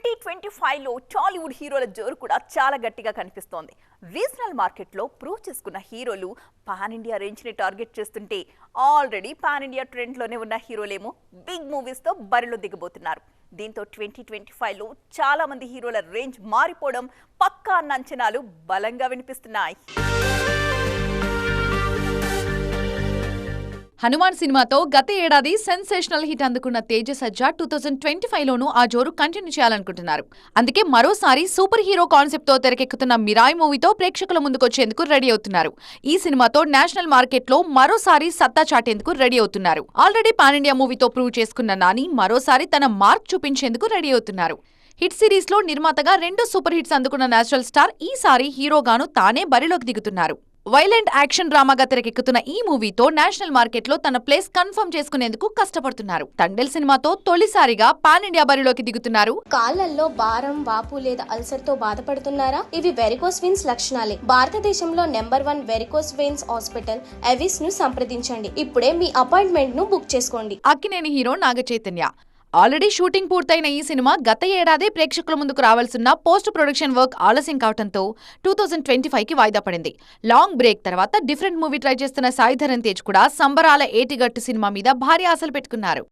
Twenty twenty ఫైవ్లో టాలీవుడ్ హీరోల జోరు కూడా చాలా గట్టిగా కనిపిస్తోంది. రీజనల్ మార్కెట్లో ప్రూవ్ చేసుకున్న హీరోలు పాన్ ఇండియా రేంజ్ని టార్గెట్ చేస్తుంటే ఆల్రెడీ పాన్ ఇండియా ట్రెండ్లోనే ఉన్న హీరోలేమో బిగ్ మూవీస్తో బరిలో దిగబోతున్నారు. దీంతో ట్వంటీ ట్వంటీ ఫైవ్లో చాలా మంది హీరోల రేంజ్ మారిపోవడం పక్కా అన్న అంచనాలు బలంగా వినిపిస్తున్నాయి. హనుమాన్ సినిమాతో గత ఏడాది సెన్సేషనల్ హిట్ అందుకున్న Teja Sajja two thousand twenty ఫైవ్లోనూ ఆ జోరు కంటిన్యూ చేయాలనుకుంటున్నారు. అందుకే మరోసారి సూపర్ హీరో కాన్సెప్ట్తో తెరకెక్కుతున్న మిరాయ్ మూవీతో ప్రేక్షకుల ముందుకొచ్చేందుకు రెడీ అవుతున్నారు. ఈ సినిమాతో నేషనల్ మార్కెట్లో మరోసారి సత్తా చాటేందుకు రెడీ అవుతున్నారు. ఆల్రెడీ పాన్ ఇండియా మూవీతో ప్రూవ్ చేసుకున్న నాని మరోసారి తన మార్క్ చూపించేందుకు రెడీ అవుతున్నారు. హిట్ సిరీస్లో నిర్మాతగా రెండు సూపర్ హిట్స్ అందుకున్న నేషనల్ స్టార్ ఈసారి హీరోగాను తానే బరిలోకి దిగుతున్నారు. వైలెంట్ యాక్షన్ డ్రామాగా తెరకెక్కుతున్న ఈ మూవీతో నేషనల్ మార్కెట్లో తన ప్లేస్ కన్ఫర్మ్ చేసుకునేందుకు కష్టపడుతున్నారు. తండెల్ సినిమాతో తొలిసారిగా పాన్ ఇండియా బరిలోకి దిగుతున్నారు. కాళ్ళల్లో భారం వాపు లేదా అల్సర్తో బాధపడుతున్నారా? ఇవి వెరికోస్ వెయిన్స్ లక్షణాలే. భారతదేశంలో number one varicose veins hospital ఎవిస్ను సంప్రదించండి. ఇప్పుడే మీ అపాయింట్మెంట్ను బుక్ చేసుకోండి. Akkineni hero Naga Chaitanya already shooting పూర్తయిన ఈ సినిమా గత ఏడాదే ప్రేక్షకుల ముందుకు రావాల్సిన పోస్ట్ ప్రొడక్షన్ వర్క్ ఆలస్యం కావడంతో టూ థౌజండ్ ట్వంటీ ఫైవ్కి వాయిదా పడింది. లాంగ్ బ్రేక్ తర్వాత డిఫరెంట్ మూవీ ట్రై చేస్తున్న సాయి ధరన్ తేజ్ కూడా సంబరాల ఏటిగట్టు సినిమా మీద భారీ ఆశలు పెట్టుకున్నారు.